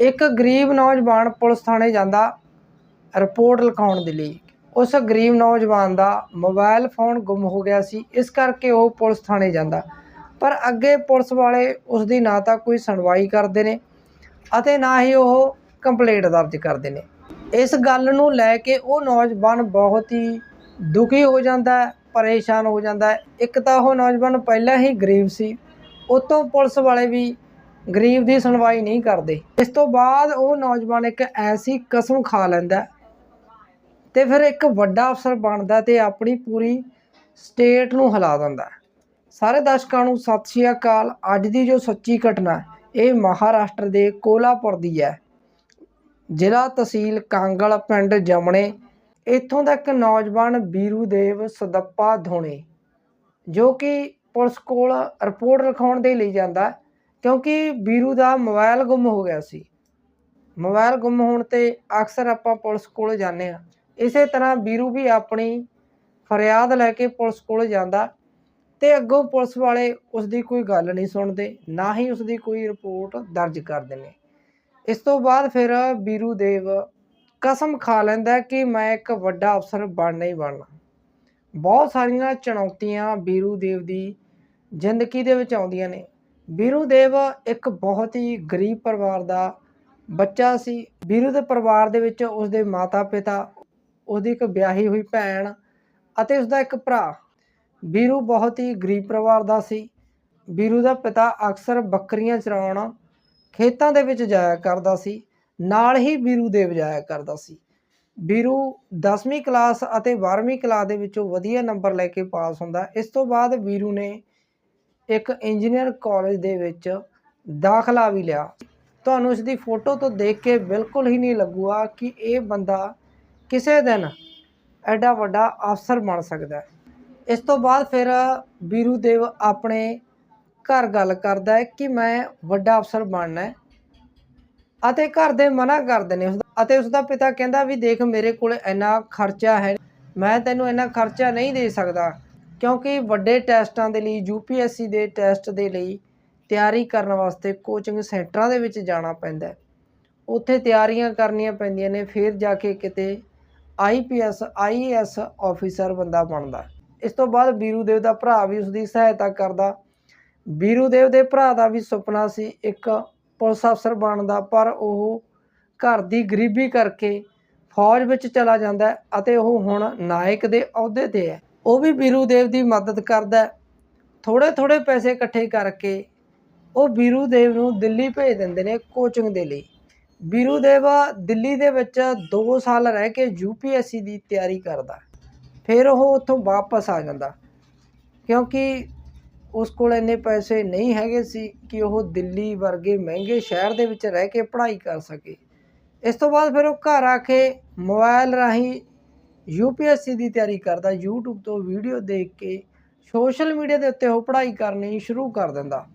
ਇੱਕ ਗਰੀਬ ਨੌਜਵਾਨ ਪੁਲਿਸ ਥਾਣੇ ਜਾਂਦਾ ਰਿਪੋਰਟ ਲਿਖਾਉਣ ਦੇ ਲਈ। ਉਸ ਗਰੀਬ ਨੌਜਵਾਨ ਦਾ ਮੋਬਾਈਲ ਫੋਨ ਗੁੰਮ ਹੋ ਗਿਆ ਸੀ। ਇਸ ਕਰਕੇ ਉਹ ਪੁਲਿਸ ਥਾਣੇ ਜਾਂਦਾ। ਪਰ ਅੱਗੇ ਪੁਲਿਸ ਵਾਲੇ ਉਸ ਦੀ ਨਾ ਤਾਂ ਕੋਈ ਸੁਣਵਾਈ ਕਰਦੇ ਨੇ ਅਤੇ ਨਾ ਹੀ ਉਹ ਕੰਪਲੇਂਟ ਦਰਜ ਕਰਦੇ ਨੇ। ਇਸ ਗੱਲ ਨੂੰ ਲੈ ਕੇ ਉਹ ਨੌਜਵਾਨ ਬਹੁਤ ਹੀ ਦੁਖੀ ਹੋ ਜਾਂਦਾ ਹੈ, ਪਰੇਸ਼ਾਨ ਹੋ ਜਾਂਦਾ ਹੈ। ਇੱਕ ਤਾਂ ਉਹ ਨੌਜਵਾਨ ਪਹਿਲਾਂ ਹੀ ਗਰੀਬ ਸੀ। ਉਤੋਂ ਪੁਲਿਸ ਵਾਲੇ ਵੀ ਗਰੀਬ ਦੀ ਸੁਣਵਾਈ ਨਹੀਂ ਕਰਦੇ। ਇਸ ਤੋਂ ਬਾਅਦ ਉਹ ਨੌਜਵਾਨ ਇੱਕ ਐਸੀ ਕਸਮ ਖਾ ਲੈਂਦਾ ਹੈ ਤੇ ਫਿਰ ਇੱਕ ਵੱਡਾ ਅਫਸਰ ਬਣਦਾ ਤੇ ਆਪਣੀ ਪੂਰੀ ਸਟੇਟ ਨੂੰ ਹਿਲਾ ਦਿੰਦਾ ਸਾਰੇ ਦਰਸ਼ਕਾਂ ਨੂੰ ਸਤਿ ਸ਼੍ਰੀ ਅਕਾਲ। ਅੱਜ ਦੀ ਜੋ ਸੱਚੀ ਘਟਨਾ ਇਹ ਮਹਾਰਾਸ਼ਟਰ ਦੇ ਕੋਲਾਪੁਰ ਦੀ ਹੈ। ਜ਼ਿਲ੍ਹਾ ਤਹਿਸੀਲ ਕਾਂਗਲ, ਪਿੰਡ ਜਮਣੇ। ਇੱਥੋਂ ਦਾ ਇੱਕ ਨੌਜਵਾਨ ਬੀਰੂ ਦੇਵ ਸਦੱਪਾ ਧੋਣੇ, ਜੋ ਕਿ ਪੁਲਿਸ ਕੋਲ ਰਿਪੋਰਟ ਲਿਖਾਉਣ ਦੇ ਲਈ ਜਾਂਦਾ ਕਿਉਂਕਿ ਵੀਰੂ ਦਾ ਮੋਬਾਈਲ ਗੁੰਮ ਹੋ ਗਿਆ ਸੀ। ਮੋਬਾਈਲ ਗੁੰਮ ਹੋਣ ਤੇ ਅਕਸਰ ਆਪਾਂ ਪੁਲਿਸ ਕੋਲ ਜਾਂਦੇ ਹਾਂ। ਇਸੇ ਤਰ੍ਹਾਂ ਵੀਰੂ ਵੀ ਆਪਣੀ ਫਰਿਆਦ ਲੈ ਕੇ ਪੁਲਿਸ ਕੋਲ ਜਾਂਦਾ ਤੇ ਅੱਗੋਂ ਪੁਲਿਸ ਵਾਲੇ ਉਸ ਦੀ ਕੋਈ ਗੱਲ ਨਹੀਂ ਸੁਣਦੇ, ਨਾ ਹੀ ਉਸ ਦੀ ਕੋਈ ਰਿਪੋਰਟ ਦਰਜ ਕਰਦੇ ਨੇ ਇਸ ਤੋਂ ਬਾਅਦ ਫਿਰ ਵੀਰੂ ਦੇਵ ਕਸਮ ਖਾ ਲੈਂਦਾ ਕਿ ਮੈਂ ਇੱਕ ਵੱਡਾ ਅਫਸਰ ਬਣਨਾ ਹੀ ਬਣਨਾ। ਬਹੁਤ ਸਾਰੀਆਂ ਚੁਣੌਤੀਆਂ ਵੀਰੂ ਦੇਵ ਦੀ ਜ਼ਿੰਦਗੀ ਦੇ ਵਿੱਚ ਆਉਂਦੀਆਂ ਨੇ। ਵੀਰੂ ਦੇਵ ਇੱਕ ਬਹੁਤ ਹੀ ਗਰੀਬ ਪਰਿਵਾਰ ਦਾ ਬੱਚਾ ਸੀ। ਵੀਰੂ ਦੇ ਪਰਿਵਾਰ ਦੇ ਵਿੱਚ ਉਸਦੇ ਮਾਤਾ-ਪਿਤਾ, ਉਹਦੀ ਇੱਕ ਵਿਆਹੀ ਹੋਈ ਭੈਣ ਅਤੇ ਉਸਦਾ ਇੱਕ ਭਰਾ। ਵੀਰੂ ਬਹੁਤ ਹੀ ਗਰੀਬ ਪਰਿਵਾਰ ਦਾ ਸੀ। ਵੀਰੂ ਦਾ ਪਿਤਾ ਅਕਸਰ ਬੱਕਰੀਆਂ ਚਰਾਉਣ, ਖੇਤਾਂ ਦੇ ਵਿੱਚ ਜਾਇਆ ਕਰਦਾ ਸੀ। ਨਾਲ ਹੀ ਵੀਰੂ ਦੇਵ ਜਾਇਆ ਕਰਦਾ ਸੀ। ਵੀਰੂ 10ਵੀਂ ਕਲਾਸ ਅਤੇ 12ਵੀਂ ਕਲਾਸ ਦੇ ਵਿੱਚੋਂ ਵਧੀਆ ਨੰਬਰ ਲੈ ਕੇ ਪਾਸ ਹੁੰਦਾ। ਇਸ ਤੋਂ ਬਾਅਦ ਵੀਰੂ ਨੇ ਇੱਕ ਇੰਜੀਨੀਅਰ ਕਾਲਜ ਦੇ ਵਿੱਚ ਦਾਖਲਾ ਵੀ ਲਿਆ। ਤੁਹਾਨੂੰ ਇਸ ਦੀ ਫੋਟੋ ਤੋਂ ਦੇਖ ਕੇ ਬਿਲਕੁਲ ਹੀ ਨਹੀਂ ਲੱਗੂਗਾ ਕਿ ਇਹ ਬੰਦਾ ਕਿਸੇ ਦਿਨ ਐਡਾ ਵੱਡਾ ਅਫਸਰ ਬਣ ਸਕਦਾ ਹੈ। ਇਸ ਤੋਂ ਬਾਅਦ ਫਿਰ ਬੀਰੂ ਦੇਵ ਆਪਣੇ ਘਰ ਗੱਲ ਕਰਦਾ ਹੈ ਕਿ ਮੈਂ ਵੱਡਾ ਅਫਸਰ ਬਣਨਾ ਹੈ ਅਤੇ ਘਰ ਦੇ ਮਨਾ ਕਰਦੇ ਨੇ। ਉਸਦਾ ਅਤੇ ਉਸਦਾ ਪਿਤਾ ਕਹਿੰਦਾ ਵੀ ਦੇਖ ਮੇਰੇ ਕੋਲ ਇੰਨਾ ਖਰਚਾ ਹੈ, ਮੈਂ ਤੈਨੂੰ ਇੰਨਾ ਖਰਚਾ ਨਹੀਂ ਦੇ ਸਕਦਾ। ਕਿਉਂਕਿ ਵੱਡੇ ਟੈਸਟਾਂ ਦੇ ਲਈ ਯੂਪੀਐਸਸੀ ਦੇ ਟੈਸਟ ਦੇ ਲਈ ਤਿਆਰੀ ਕਰਨ ਵਾਸਤੇ ਕੋਚਿੰਗ ਸੈਂਟਰਾਂ ਦੇ ਵਿੱਚ ਜਾਣਾ ਪੈਂਦਾ ਹੈ। ਉੱਥੇ ਤਿਆਰੀਆਂ ਕਰਨੀਆਂ ਪੈਂਦੀਆਂ ਨੇ, ਫਿਰ ਜਾ ਕੇ ਕਿਤੇ ਆਈਪੀਐਸ ਆਈਏਐਸ ਆਫੀਸਰ ਬੰਦਾ ਬਣਦਾ ਇਸ ਤੋਂ ਬਾਅਦ ਬੀਰੂ ਦੇਵ ਦਾ ਭਰਾ ਵੀ ਉਸ ਦੀ ਸਹਾਇਤਾ ਕਰਦਾ। ਬੀਰੂ ਦੇਵ ਦੇ ਭਰਾ ਦਾ ਵੀ ਸੁਪਨਾ ਸੀ, ਇੱਕ ਪੁਲਿਸ ਅਫਸਰ ਬਣਨ ਦਾ ਪਰ ਉਹ ਘਰ ਦੀ ਗਰੀਬੀ ਕਰਕੇ ਫੌਜ ਵਿੱਚ ਚਲਾ ਜਾਂਦਾ ਅਤੇ ਉਹ ਹੁਣ ਨਾਇਕ ਦੇ ਅਹੁਦੇ ਤੇ ਹੈ। ਉਹ ਵੀ ਬੀਰੂ ਦੇਵ ਦੀ ਮਦਦ ਕਰਦਾ ਥੋੜੇ ਥੋੜੇ ਪੈਸੇ ਇਕੱਠੇ ਕਰਕੇ ਉਹ ਬੀਰੂ ਦੇਵ ਨੂੰ ਦਿੱਲੀ ਭੇਜ ਦਿੰਦੇ ਨੇ ਕੋਚਿੰਗ ਦੇ ਲਈ। ਬੀਰੂ ਦੇਵ ਦਿੱਲੀ ਦੇ ਵਿੱਚ 2 ਸਾਲ ਰਹਿ ਕੇ ਯੂਪੀਐਸਸੀ ਦੀ ਤਿਆਰੀ ਕਰਦਾ ਫਿਰ ਉਹ ਉੱਥੋਂ ਵਾਪਸ ਆ ਜਾਂਦਾ। ਕਿਉਂਕਿ ਉਸ ਕੋਲ ਇੰਨੇ ਪੈਸੇ ਨਹੀਂ ਹੈਗੇ ਸੀ ਕਿ ਉਹ ਦਿੱਲੀ ਵਰਗੇ ਮਹਿੰਗੇ ਸ਼ਹਿਰ ਦੇ ਵਿੱਚ ਰਹਿ ਕੇ ਪੜ੍ਹਾਈ ਕਰ ਸਕੇ। ਇਸ ਤੋਂ ਬਾਅਦ ਫਿਰ ਉਹ ਘਰ ਆ ਕੇ ਮੋਬਾਈਲ ਰਾਹੀਂ ਯੂਪੀਐਸਸੀ ਦੀ ਤਿਆਰੀ ਕਰਦਾ, YouTube ਤੋਂ ਵੀਡੀਓ ਦੇਖ ਕੇ ਸੋਸ਼ਲ ਮੀਡੀਆ ਦੇ ਉੱਤੇ ਉਹ ਪੜ੍ਹਾਈ ਕਰਨੀ ਸ਼ੁਰੂ ਕਰ ਦਿੰਦਾ।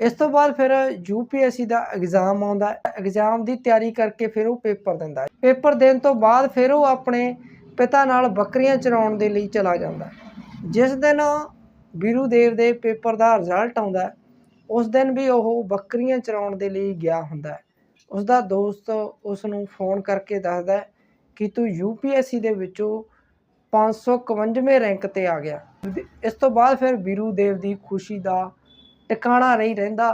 ਇਸ ਤੋਂ ਬਾਅਦ ਫਿਰ ਯੂਪੀਐਸਸੀ ਦਾ ਐਗਜ਼ਾਮ ਆਉਂਦਾ ਐਗਜ਼ਾਮ ਦੀ ਤਿਆਰੀ ਕਰਕੇ ਫਿਰ ਉਹ ਪੇਪਰ ਦਿੰਦਾ। ਪੇਪਰ ਦੇਣ ਤੋਂ ਬਾਅਦ ਫਿਰ ਉਹ ਆਪਣੇ ਪਿਤਾ ਨਾਲ ਬੱਕਰੀਆਂ ਚਰਾਉਣ ਦੇ ਲਈ ਚਲਾ ਜਾਂਦਾ। ਜਿਸ ਦਿਨ ਵੀਰੂ ਦੇਵ ਦੇ ਪੇਪਰ ਦਾ ਰਿਜ਼ਲਟ ਆਉਂਦਾ, ਉਸ ਦਿਨ ਵੀ ਉਹ ਬੱਕਰੀਆਂ ਚਰਾਉਣ ਦੇ ਲਈ ਗਿਆ ਹੁੰਦਾ। ਉਸ ਦਾ ਦੋਸਤ ਉਸ ਨੂੰ ਫੋਨ ਕਰਕੇ ਦੱਸਦਾ ਕਿ ਤੂੰ ਯੂਪੀਐਸਸੀ ਦੇ ਵਿੱਚੋਂ 551ਵੇਂ ਰੈਂਕ ਤੇ ਆ ਗਿਆ। ਇਸ ਤੋਂ ਬਾਅਦ ਫਿਰ ਬੀਰੂ ਦੇਵ ਦੀ ਖੁਸ਼ੀ ਦਾ ਟਿਕਾਣਾ ਨਹੀਂ ਰਹਿੰਦਾ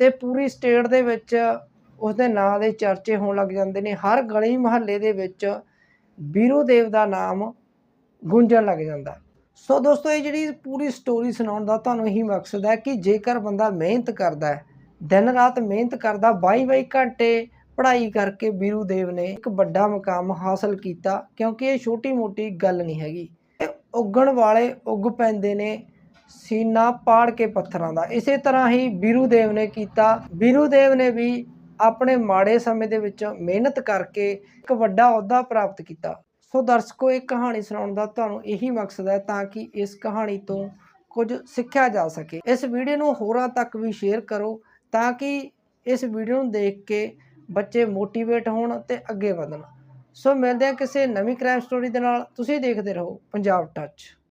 ਤੇ ਪੂਰੀ ਸਟੇਟ ਦੇ ਵਿੱਚ ਉਸਦੇ ਨਾਂ ਦੇ ਚਰਚੇ ਹੋਣ ਲੱਗ ਜਾਂਦੇ ਨੇ। ਹਰ ਗਲੀ ਮੁਹੱਲੇ ਦੇ ਵਿੱਚ ਬੀਰੂ ਦੇਵ ਦਾ ਨਾਮ ਗੂੰਜਣ ਲੱਗ ਜਾਂਦਾ। ਸੋ ਦੋਸਤੋ, ਇਹ ਜਿਹੜੀ ਪੂਰੀ ਸਟੋਰੀ ਸੁਣਾਉਣ ਦਾ ਤੁਹਾਨੂੰ ਇਹੀ ਮਕਸਦ ਹੈ ਕਿ ਜੇਕਰ ਬੰਦਾ ਮਿਹਨਤ ਕਰਦਾ ਹੈ, ਦਿਨ ਰਾਤ ਮਿਹਨਤ ਕਰਦਾ 22-22 ਘੰਟੇ ਪੜ੍ਹਾਈ ਕਰਕੇ ਵੀਰੂ ਦੇਵ ਨੇ ਇੱਕ ਵੱਡਾ ਮੁਕਾਮ ਹਾਸਲ ਕੀਤਾ, ਕਿਉਂਕਿ ਇਹ ਛੋਟੀ-ਮੋਟੀ ਗੱਲ ਨਹੀਂ ਹੈਗੀ। ਇਹ ਉੱਗਣ ਵਾਲੇ ਉੱਗ ਪੈਂਦੇ ਨੇ ਸੀਨਾ ਪਾੜ ਕੇ ਪੱਥਰਾਂ ਦਾ। ਇਸੇ ਤਰ੍ਹਾਂ ਹੀ ਵੀਰੂ ਦੇਵ ਨੇ ਕੀਤਾ। ਬੀਰੂ ਦੇਵ ਨੇ ਵੀ ਆਪਣੇ ਮਾੜੇ ਸਮੇਂ ਦੇ ਵਿੱਚ ਮਿਹਨਤ ਕਰਕੇ ਇੱਕ ਵੱਡਾ ਅਹੁਦਾ ਪ੍ਰਾਪਤ ਕੀਤਾ। ਸੋ ਦਰਸ਼ਕੋ, ਇਹ ਕਹਾਣੀ ਸੁਣਾਉਣ ਦਾ ਤੁਹਾਨੂੰ ਇਹੀ ਮਕਸਦ ਹੈ ਤਾਂ ਕਿ ਇਸ ਕਹਾਣੀ ਤੋਂ ਕੁਝ ਸਿੱਖਿਆ ਜਾ ਸਕੇ। ਇਸ ਵੀਡੀਓ ਨੂੰ ਹੋਰਾਂ ਤੱਕ ਵੀ ਸ਼ੇਅਰ ਕਰੋ ਤਾਂ ਕਿ ਇਸ ਵੀਡੀਓ ਨੂੰ ਦੇਖ ਕੇ ਬੱਚੇ ਮੋਟੀਵੇਟ ਹੋਣ ਤੇ ਅੱਗੇ ਵਧਣ। ਸੋ ਮਿਲਦੇ ਹਾਂ ਕਿਸੇ ਨਵੀਂ ਕ੍ਰਾਈਮ ਸਟੋਰੀ ਦੇ ਨਾਲ। ਤੁਸੀਂ ਦੇਖਦੇ ਰਹੋ ਪੰਜਾਬ ਟੱਚ